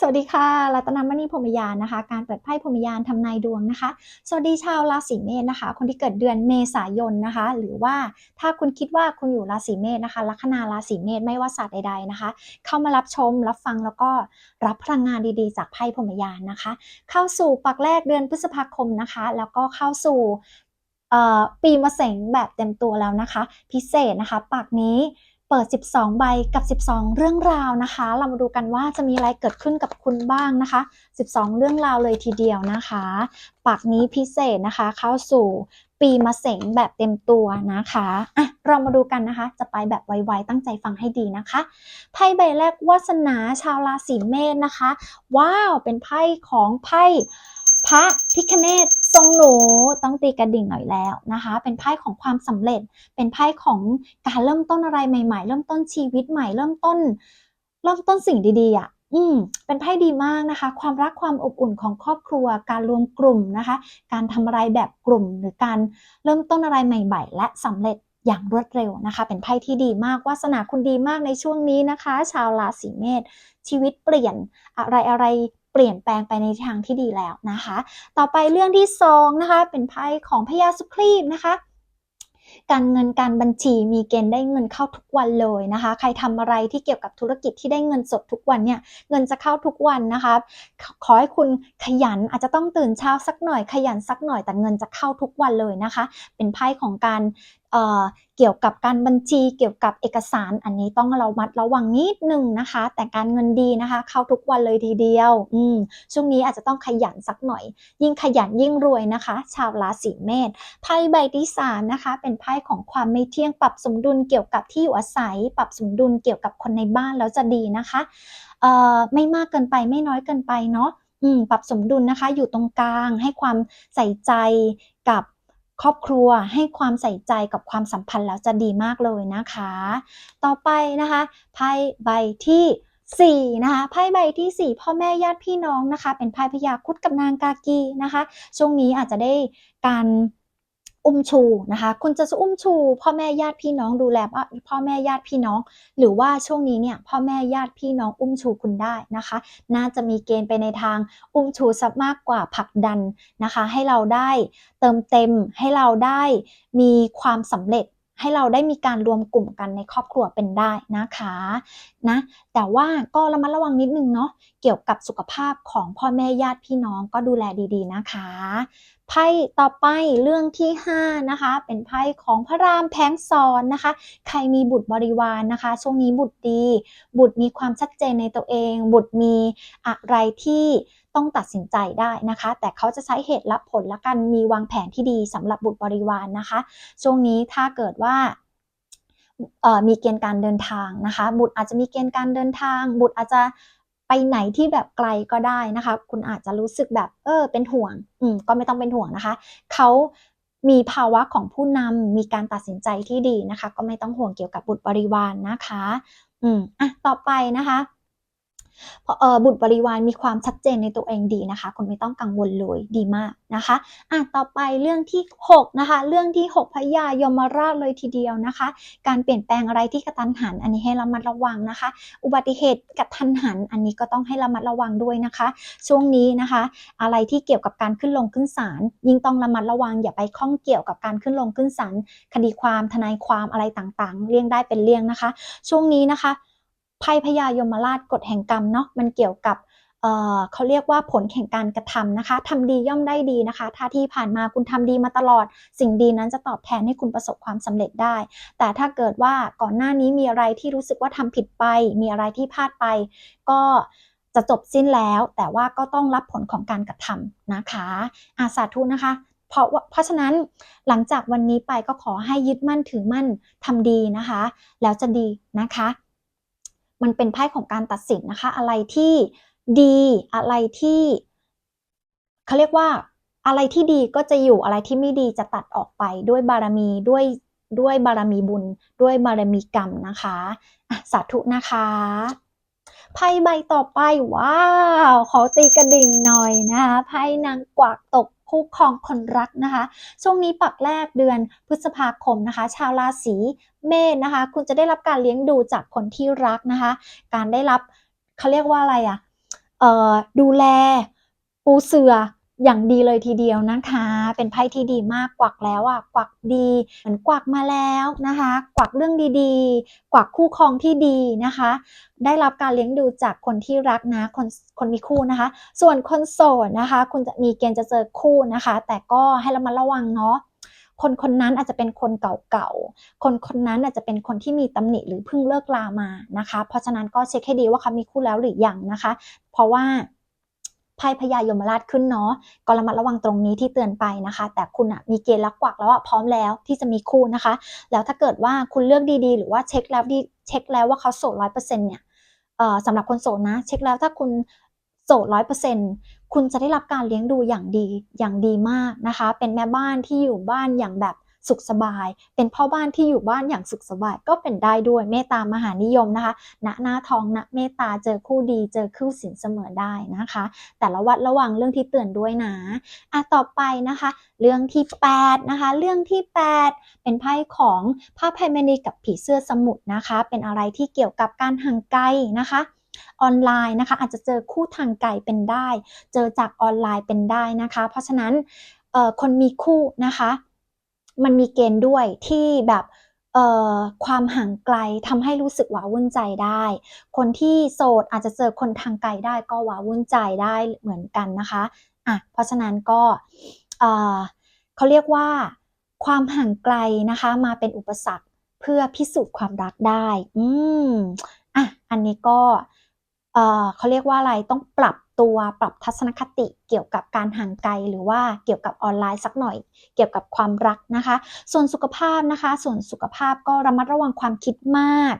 สวัสดีค่ะ รัตนมณีพรมยานนะคะ การเปิดไพ่พรมยานทำนายดวงนะคะ สวัสดีชาวราศีเมษนะคะ คนที่เกิดเดือนเมษายนนะคะ หรือว่าถ้าคุณคิดว่าคุณอยู่ราศีเมษนะคะ ลัคนาราศีเมษไม่ว่าศาสตร์ใดๆนะคะ เข้ามารับชม รับฟังแล้วก็รับพลังงานดีๆ จากไพ่พรมยานนะคะ เข้าสู่ปักแรกเดือนพฤษภาคมนะคะ แล้วก็เข้าสู่ปีมะเสงแบบเต็มตัวแล้วนะคะ พิเศษนะคะปักนี้ เปิด 12 ใบกับ 12 เรื่องราวนะคะ เรามาดูกันว่าจะมีอะไรเกิดขึ้นกับคุณบ้างนะคะ 12 เรื่องราวเลยทีเดียวนะคะ ปากนี้พิเศษนะคะ เข้าสู่ปีมะเสงแบบเต็มตัวนะคะอะเรามาดูกันนะคะ จะไปแบบไวๆตั้งใจฟังให้ดีนะคะ ไพ่ใบแรกวาสนาชาวราศีเมษนะคะ ว้าว เป็นไพ่ของไพ่ พระพิคเนตทรงหนูต้องตีกระดิ่งหน่อยแล้วนะคะ เป็นไพ่ของความสำเร็จ เป็นไพ่ของการเริ่มต้นอะไรใหม่ ๆ เริ่มต้นชีวิตใหม่ เริ่มต้น เริ่มต้นสิ่งดีๆอะอืม เป็นไพ่ดีมากนะคะ ความรักความอบอุ่นของครอบครัว การรวมกลุ่มนะคะ การทำอะไรแบบกลุ่ม หรือการเริ่มต้นอะไรใหม่ ๆ และสำเร็จอย่างรวดเร็วนะคะ เป็นไพ่ที่ดีมากวาสนาคุณดีมากในช่วงนี้นะคะ ชาวราศีเมษชีวิตเปลี่ยนอะไรอะไร เปลี่ยนแปลงไปในทางที่ดีแล้วนะคะ ต่อไปเรื่องที่สองนะคะเป็นไพ่ของพญาสุครีบนะคะการเงินการบัญชีมีเกณฑ์ได้เงินเข้าทุกวันเลยนะคะ ใครทำอะไรที่เกี่ยวกับธุรกิจที่ได้เงินสดทุกวันเนี่ยเงินจะเข้าทุกวันนะคะ ขอให้คุณขยันอาจจะต้องตื่นเช้าสักหน่อยขยันสักหน่อยแต่เงินจะเข้าทุกวันเลยนะคะ เป็นไพ่ของการเกี่ยวกับการบัญชีเกี่ยวกับเอกสารอันนี้ต้องเรามัดระวังนิดนึงนะคะ แต่การเงินดีนะคะ เข้าทุกวันเลยทีเดียวอืมช่วงนี้อาจจะต้องขยันสักหน่อย ยิ่งขยันยิ่งรวยนะคะ ชาวราศีเมษไพ่ใบที่สามนะคะ เป็นไพ่ของความไม่เที่ยงปรับสมดุลเกี่ยวกับที่อยู่อาศัย ปรับสมดุลเกี่ยวกับคนในบ้านแล้วจะดีนะคะเอ่อไม่มากเกินไปไม่น้อยเกินไปเนาะปรับสมดุลนะคะ อยู่ตรงกลางให้ความใส่ใจกับ ครอบครัวให้ความใส่ใจกับความสัมพันธ์แล้วจะดีมากเลยนะคะ ต่อไปนะคะไพ่ใบที่4นะคะไพ่ใบที่ 4 พ่อแม่ญาติพี่น้องนะคะ เป็นไพ่พยาคุดกับนางกากีนะคะ ช่วงนี้อาจจะได้การ อุ้มชูนะคะคุณจะอุ้มชู พ่อแม่ญาติพี่น้องดูแลพ่อแม่ญาติพี่น้อง หรือว่าช่วงนี้เนี่ยพ่อแม่ญาติพี่น้องอุ้มชูคุณได้นะคะ น่าจะมีเกณฑ์ไปในทางอุ้มชูซับมากกว่าผลักดันนะคะ ให้เราได้เติมเต็มให้เราได้มีความสำเร็จ ให้เราได้มีการรวมกลุ่มกันในครอบครัวเป็นได้นะคะนะแต่ว่าก็ระมัดระวังนิดนึงเนาะเกี่ยวกับสุขภาพของพ่อแม่ญาติพี่น้องก็ดูแลดีๆนะคะไพ่ต่อไปเรื่องที่ 5 นะคะ เป็นไพ่ของพระรามแพงซ้อนนะคะ ใครมีบุตรบริวารนนะคะ ช่วงนี้บุตรดี บุตรมีความชัดเจนในตัวเอง บุตรมีอะไรที่ ต้องตัดสินใจได้นะคะ แต่เขาจะใช้เหตุและผลและกันมีวางแผนที่ดีสำหรับบุตรบริวารนนะคะ ช่วงนี้ถ้าเกิดว่ามีเกณฑ์การเดินทางนะคะ บุตรอาจจะมีเกณฑ์การเดินทาง บุตรอาจจะไปไหนที่แบบไกลก็ได้นะคะ คุณอาจจะรู้สึกแบบเออเป็นห่วง อืมก็ไม่ต้องเป็นห่วงนะคะ เขามีภาวะของผู้นำมีการตัดสินใจที่ดีนะคะ ก็ไม่ต้องห่วงเกี่ยวกับบุตรบริวารนนะคะ อืมอะต่อไปนะคะ บุตรบริวารมีความชัดเจนในตัวเองดีนะคะ คุณไม่ต้องกังวลเลยดีมากนะคะอะต่อไปเรื่องที่ 6 นะคะ เรื่องที่ 6พญายมราชเลยทีเดียวนะคะ การเปลี่ยนแปลงอะไรที่กระทันหัน อันนี้ให้ระมัดระวังนะคะ อุบัติเหตุกระทันหัน อันนี้ก็ต้องให้ระมัดระวังด้วยนะคะ ช่วงนี้นะคะ อะไรที่เกี่ยวกับการขึ้นลงขึ้นศาลยิ่งต้องระมัดระวัง อย่าไปข้องเกี่ยวกับการขึ้นลงขึ้นศาลคดีความทนายความอะไรต่างๆ เลี่ยงได้เป็นเลี่ยงนะคะ ช่วงนี้นะคะ ไพ่พญายมราชกฎแห่งกรรมเนาะมันเกี่ยวกับเเขาเรียกว่าผลแห่งการกระทำนะคะทำดีย่อมได้ดีนะคะ ถ้าที่ผ่านมาคุณทำดีมาตลอด สิ่งดีนั้นจะตอบแทนให้คุณประสบความสำเร็จได้ แต่ถ้าเกิดว่าก่อนหน้านี้มีอะไรที่รู้สึกว่าทำผิดไป มีอะไรที่พลาดไป ก็จะจบสิ้นแล้ว แต่ว่าก็ต้องรับผลของการกระทำนะคะอาสาธุนะคะเพราะเพราะฉะนั้นหลังจากวันนี้ไปก็ขอให้ยึดมั่นถือมั่นทำดีนะคะ แล้วจะดีนะคะ มันเป็นไพ่ของการตัดสินนะคะ อะไรที่ดีอะไรที่เขาเรียกว่าอะไรที่ดีก็จะอยู่อะไรที่ไม่ดีจะตัดออกไปด้วยบารมีด้วยด้วยบารมีบุญ ด้วยบารมีกรรมนะคะสาธุนะคะไพ่ใบต่อไปว้าว ขอตีกระดิ่งหน่อยนะคะไพ่นางกวักตก คู่ครองคนรักนะคะ ช่วงนี้ปักแรกเดือนพฤษภาคมนะคะ ชาวราศีเมษนะคะ คุณจะได้รับการเลี้ยงดูจากคนที่รักนะคะ การได้รับเขาเรียกว่าอะไรอะ่ะดูแลปูเสือ อย่างดีเลยทีเดียวนะคะ เป็นไพ่ที่ดีมากกวักแล้วอะกวักดีเหมือนกวักมาแล้วนะคะ กวักเรื่องดีๆ กวักคู่ครองที่ดีนะคะ ได้รับการเลี้ยงดูจากคนที่รักนะคนคนมีคู่นะคะ ส่วนคนโสดนะคะ คุณจะมีเกณฑ์จะเจอคู่นะคะ แต่ก็ให้เระมัดระวังเนาะคนคนนั้นอาจจะเป็นคนเก่าๆ คนคนนั้นอาจจะเป็นคนที่มีตำหนิหรือเพิ่งเลิกลามานะคะ เพราะฉะนั้นก็เช็คให้ดีว่าเขามีคู่แล้วหรือยังนะคะ เพราะว่า ไพ่พญายมราชขึ้นเนาะก็ระมัดระวังตรงนี้ที่เตือนไปนะคะ แต่คุณอะมีเกณฑ์รักกวักแล้วอะพร้อมแล้วที่จะมีคู่นะคะ แล้วถ้าเกิดว่าคุณเลือกดีๆ หรือว่าเช็คแล้วดีเช็คแล้วว่าเขาโสดร้อยเปอร์เซ็นต์เนี่ยเอ่อสำหรับคนโสดนะ เช็คแล้วถ้าคุณโสดร้อยเปอร์เซ็นต์คุณจะได้รับการเลี้ยงดูอย่างดีอย่างดีมากนะคะ เป็นแม่บ้านที่อยู่บ้านอย่างแบบ สุขสบาย เป็นพ่อบ้านที่อยู่บ้านอย่างสุขสบายก็เป็นได้ด้วยเมตตามหานิยมนะคะณหน้าทองณเมตตาเจอคู่ดีเจอคู่สินเสมอได้นะคะ แต่ละวัดระวังเรื่องที่เตือนด้วยนะอะต่อไปนะคะ เรื่องที่8นะคะเรื่องที่ 8 เป็นไพ่ของพระภัยมณีกับผีเสื้อสมุทรนะคะ เป็นอะไรที่เกี่ยวกับการห่างไกลนะคะออนไลน์นะคะอาจจะเจอคู่ทางไกลเป็นได้ เจอจากออนไลน์เป็นได้นะคะ เพราะฉะนั้นคนมีคู่นะคะ มันมีเกณฑ์ด้วยที่แบบเอ่อความห่างไกลทำให้รู้สึกหวาวุ่นใจได้ คนที่โสดอาจจะเจอคนทางไกลได้ก็หวาวุ่นใจได้เหมือนกันนะคะอะเพราะฉะนั้นก็เอ่อเขาเรียกว่าความห่างไกลนะคะมาเป็นอุปสรรคเพื่อพิสูจน์ความรักได้ อืมอะอันนี้ก็เอ่อเขาเรียกว่าอะไรต้องปรับ ตัวปรับทัศนคติเกี่ยวกับการห่างไกลหรือว่าเกี่ยวกับออนไลน์สักหน่อย เกี่ยวกับความรักนะคะ ส่วนสุขภาพนะคะ ส่วนสุขภาพก็ระมัดระวังความคิดมาก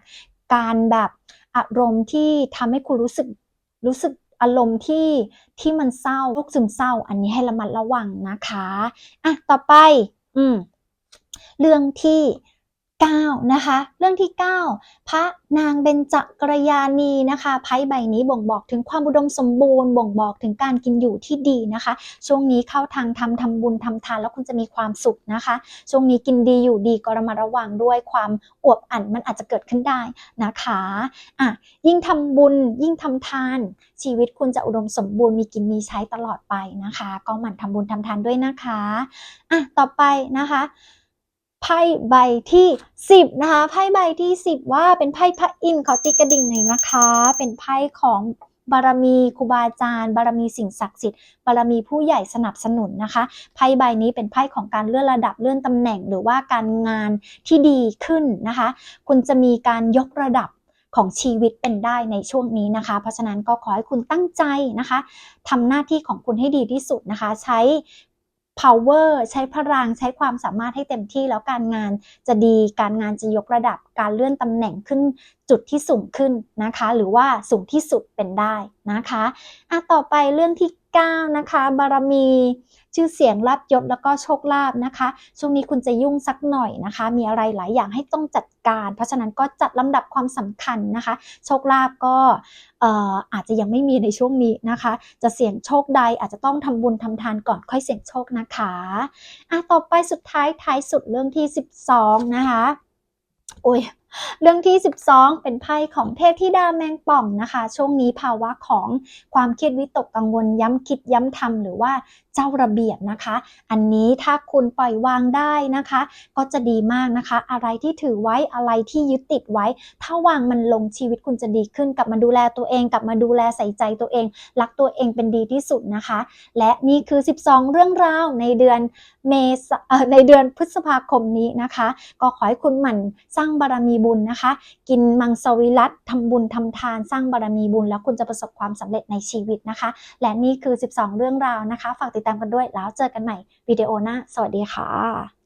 การแบบอารมณ์ที่ทำให้คุณรู้สึกรู้สึกอารมณ์ที่ที่มันเศร้าโรคซึมเศร้า อันนี้ให้ระมัดระวังนะคะอะต่อไป อืมเรื่องที่ 9นะคะเรื่องที่ 9 พระนางเบญจกรยานีนะคะไพ่ใบนี้บ่งบอกถึงความอุดมสมบูรณ์ บ่งบอกถึงการกินอยู่ที่ดีนะคะ ช่วงนี้เข้าทางทำทำบุญทำทานแล้วคุณจะมีความสุขนะคะ ช่วงนี้กินดีอยู่ดีก็ระมัดระวังด้วยความอวบอั่นมันอาจจะเกิดขึ้นได้นะคะอะยิ่งทำบุญยิ่งทำทาน ชีวิตคุณจะอุดมสมบูรณ์มีกินมีใช้ตลอดไปนะคะ ก็หมั่นทำบุญทำทานด้วยนะคะอะต่อไปนะคะ ไพ่ใบที่ 10 นะคะ ไพ่ใบที่ 10 ว่าเป็นไพ่พระอินทร์เขอตีกระดิ่งหน่อยนะคะ เป็นไพ่ของบารมีครูบาอาจารย์ บารมีสิ่งศักดิ์สิทธิ์บารมีผู้ใหญ่สนับสนุนนะคะไพ่ใบนี้เป็นไพ่ของการเลื่อนระดับเลื่อนตำแหน่ง หรือว่าการงานที่ดีขึ้นนะคะ คุณจะมีการยกระดับของชีวิตเป็นได้ในช่วงนี้นะคะ เพราะฉะนั้นก็ขอให้คุณตั้งใจนะคะทำหน้าที่ของคุณให้ดีที่สุดนะคะ ใช้ power ใช้พลังใช้ความสามารถให้เต็มที่แล้วการงานจะดีการงานจะยกระดับการเลื่อนตำแหน่งขึ้นจุดที่สูงขึ้นนะคะ หรือว่าสูงที่สุดเป็นได้นะคะอะต่อไปเรื่องที่ 9 นะคะ บารมี ชื่อเสียงลาบยศแล้วก็โชคลาภนะคะ ช่วงนี้คุณจะยุ่งสักหน่อยนะคะ มีอะไรหลายอย่างให้ต้องจัดการ เพราะฉะนั้นก็จัดลำดับความสำคัญนะคะ โชคลาภก็เอ่ออาจจะยังไม่มีในช่วงนี้นะคะ จะเสี่ยงโชคใดอาจจะต้องทำบุญทำทานก่อนค่อยเสี่ยงโชคนะคะอะต่อไปสุดท้ายท้ายสุดเรื่องที่ 12 นะคะโอ้ย เรื่องที่ 12 เป็นไพ่ของเทพธิดาแมงป่องนะคะ ช่วงนี้ภาวะของความเครียดวิตกกังวลย้ำคิดย้ำทำหรือว่าเจ้าระเบียบนะคะ อันนี้ถ้าคุณปล่อยวางได้นะคะ ก็จะดีมากนะคะ อะไรที่ถือไว้อะไรที่ยึดติดไว้ ถ้าวางมันลงชีวิตคุณจะดีขึ้น กลับมาดูแลตัวเองกลับมาดูแลใส่ใจตัวเอง รักตัวเองเป็นดีที่สุดนะคะ และนี่คือ 12 เรื่องราวในเดือนเมษในเดือนพฤษภาคมนี้นะคะ ก็ขอให้คุณหมั่นสร้างบารมีบุญนะคะ กินมังสวิรัตทำบุญทำทานสร้างบารมีบุญ แล้วคุณจะประสบความสำเร็จในชีวิตนะคะ และนี่คือ 12 เรื่องราวนะคะ ฝากติดตามกันด้วยแล้วเจอกันใหม่วิดีโอหน้า สวัสดีค่ะ